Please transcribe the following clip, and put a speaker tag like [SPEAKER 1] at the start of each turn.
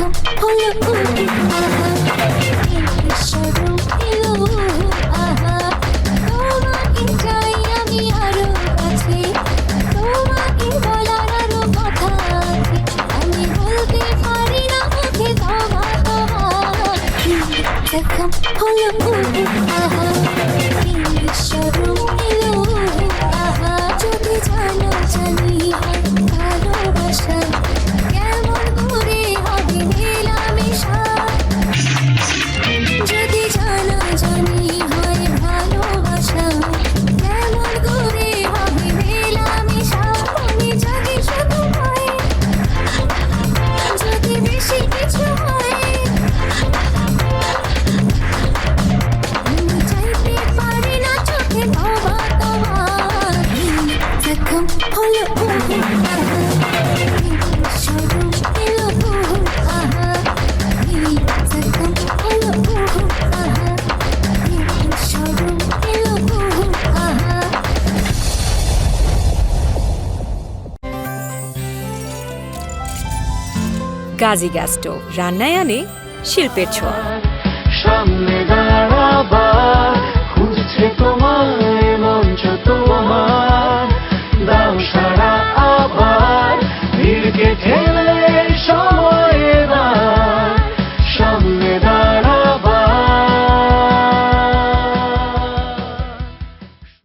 [SPEAKER 1] Come, pull up, pull it, uh-huh.
[SPEAKER 2] Gazi gas রান্নায় আনে শিল্পের ছোঁয়া।